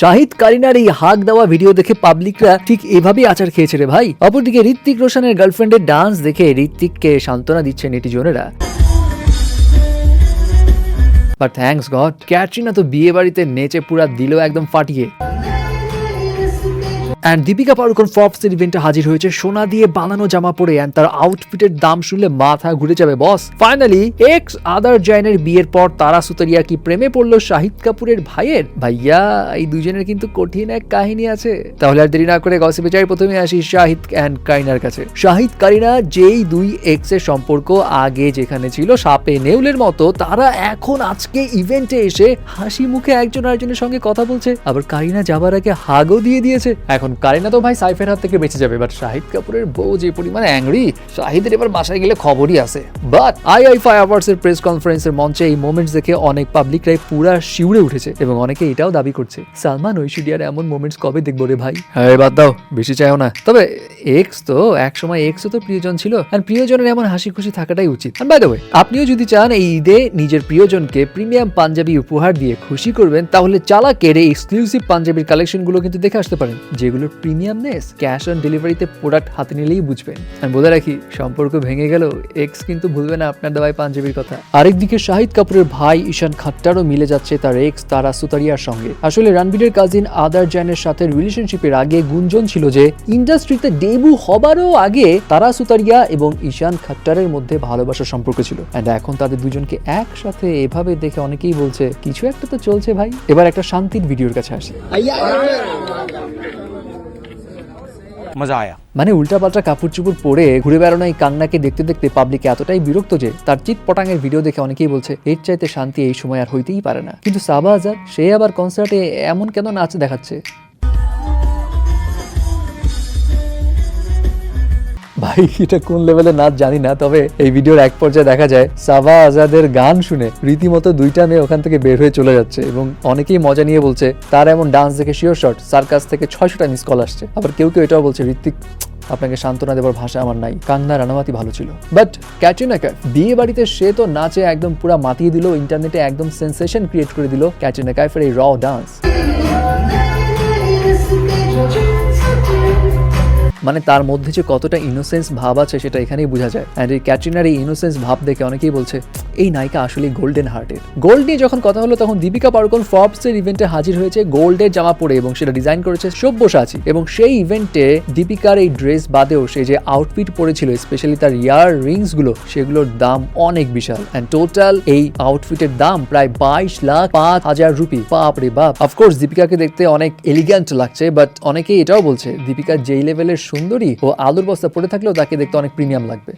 শাহিদ কারিনার এই হাক দেওয়া ভিডিও দেখে পাবলিকরা ঠিক এভাবেই আচার খেয়েছে রে ভাই। অপরদিকে ঋত্বিক রোশনের গার্লফ্রেন্ডের ডান্স দেখে ঋত্বিককে সান্ত্বনা দিচ্ছে নেটিজনেরা। বাট থ্যাংকস গড ক্যাটরিনা তো বিয়ে বাড়িতে নেচে পুরা দিল একদম ফাটিয়ে। অ্যান্ড দীপিকা পাড়ুকোন ফপসের ইভেন্টে হাজির হয়েছে। সোনা দিয়ে বানানো জামা পরে অ্যান্ড তার আউটফিটের দাম শুনলে মাথা ঘুরে যাবে বস ফাইনালি এক্স আদার জৈনের বিয়ের পর তারা সুতারিয়া কি প্রেমে পড়ল শাহিদ কাপুরের ভাইয়ের। ভাইয়া, এই দুজনের কিন্তু কঠিন এক কাহিনী আছে। তাহলে আর দেরি না করে গসিপে চাই প্রথমে আসি শাহিদ অ্যান্ড কারিনার কাছে। শাহিদ, কারিনা যেই দুই এক্সের সম্পর্ক আগে যেখানে ছিল সাপে নেউলের মতো, তারা এখন আজকে ইভেন্টে এসে হাসি মুখে একজন আরেকজনের সঙ্গে কথা বলছে। আবার কারিনা যাবার আগে হাগও দিয়ে দিয়েছে। এখন কারিনা তো ভাই সাইফের হাত থেকে বেঁচে যাবে বাট শাহিদ কাপুরের বউ যে পরিমাণে অ্যাংরি শাহিদের এবার বাসায় গেলে খবরই আছে। But IIFA awards এর প্রেস কনফারেন্সের মঞ্চে এই মোমেন্টস দেখে অনেক পাবলিকরাই পুরা শিউরে উঠেছে এবং অনেকে এটাও দাবি করছে সালমান ঐশ্বরিয়ার এমন মোমেন্টস কবে দেখব রে ভাই? হ্যাঁ বাদ দাও বেশি চাইও না। তবে এক্স তো এক সময় এক্সও তো প্রিয়জন ছিল আর প্রিয়জনের এমন হাসি খুশি থাকাটাই উচিত। বাই দ্য ওয়ে আপনিও যদি চান এই ঈদে নিজের প্রিয়জনকে প্রিমিয়াম পাঞ্জাবি উপহার দিয়ে খুশি করবেন তাহলে চালাকের এই এক্সক্লুসিভ পাঞ্জাবির কালেকশনগুলো কিন্তু দেখে আসতে পারেন প্রিমিয়ামনেস, ক্যাশ অন ডেলিভারিতে প্রোডাক্ট হাতে নিলেই বুঝবেন আমি বলে রাখি, সম্পর্ক ভেঙে গেল এক্স কিন্তু ভুলবে না আপনার দেওয়াই পাঞ্জাবির কথা। আরেকদিকে শাহিদ কাপুরের ভাই ঈশান খাট্টারও মিলে যাচ্ছে তার এক্স তারা সুতারিয়ার সঙ্গে। আসলে রণবীরের কাজিন আদার জানের সাথে রিলেশনশিপের আগে গুঞ্জন ছিল যে ইন্ডাস্ট্রিতে ডেবু হবারও আগে তারা সুতারিয়া এবং ঈশান খাট্টারের মধ্যে ভালোবাসার সম্পর্ক ছিল। অ্যান্ড এখন তাদের দুজনকে একসাথে এভাবে দেখে অনেকেই বলছে, কিছু একটা তো চলছে ভাই। এবার একটা শান্তির ভিডিওর কাছে আসে। মজা আয়া। মানে উল্টাপাল্টা কাপড় চুপুর পরে ঘুরে বেড়ানো এই কান্নাকে দেখতে দেখতে পাবলিক এতটাই বিরক্ত যে তার চিক পটাং এর ভিডিও দেখে অনেকেই বলছে, এর চাইতে শান্তি এই সময় আর হইতেই পারে না। কিন্তু সাবা আজার সে আবার কনসার্টে এমন কেন নাচ দেখাচ্ছে? ভাই, এটা কোন লেভেলের নাচ জানি না, তবে এই ভিডিওর এক পর্যায়ে দেখা যায়, সাবা আজাদের গান শুনে রীতিমতো দুইটা মেয়ে ওখান থেকে বের হয়ে চলে যাচ্ছে এবং অনেকেই মজা নিয়ে বলছে, তার এমন ডান্স দেখে শিওর শট সার্কাস থেকে ছয়শোটা মিস কল আসছে। আবার কেউ কেউ এটাও বলছে, ঋত্বিক, আপনাকে সান্ত্বনা দেওয়ার ভাষা আমার নাই। কাঙ্গনা রানামাতি ভালো ছিল। বাট ক্যাটরিনা কাইফ বিয়ে বাড়িতে সে তো নাচে একদম পুরা মাতিয়ে দিল ইন্টারনেটে একদম সেন্সেশন ক্রিয়েট করে দিল ক্যাটরিনা কাইফের এই র ডান্স মানে তার মধ্যে যে কতটা ইনোসেন্স ভাব আছে সেটা এখানেই বোঝা যায়। অ্যান্ড এই ক্যাটরিনার এই ইনোসেন্স ভাব দেখে অনেকেই বলছে এই নায়িকা আসলে গোল্ডেন হার্টের গোল্ড নিয়ে যখন কথা হলো, তখন দীপিকা পাড়ুকোন ফবসের ইভেন্টে হাজির হয়েছে গোল্ডের জামা পরে এবং সেটা ডিজাইন করেছে সব্যসাচী। এবং সেই ইভেন্টে দীপিকার এই ড্রেস বাদেও সে যে আউটফিট পরেছিল স্পেশালি তার ইয়ার রিংসগুলো সেগুলোর দাম অনেক বিশাল। অ্যান্ড টোটাল এই আউটফিটের দাম প্রায় বাইশ লাখ পাঁচ হাজার রুপি। বাপ। রে বাপ অফকোর্স দীপিকাকে দেখতে অনেক এলিগ্যান্ট লাগছে বাট অনেকেই এটাও বলছে, দীপিকা যেই লেভেলের সুন্দরী ও আলুর বস্তা পরে থাকলেও তাকে দেখতে অনেক প্রিমিয়াম লাগবে।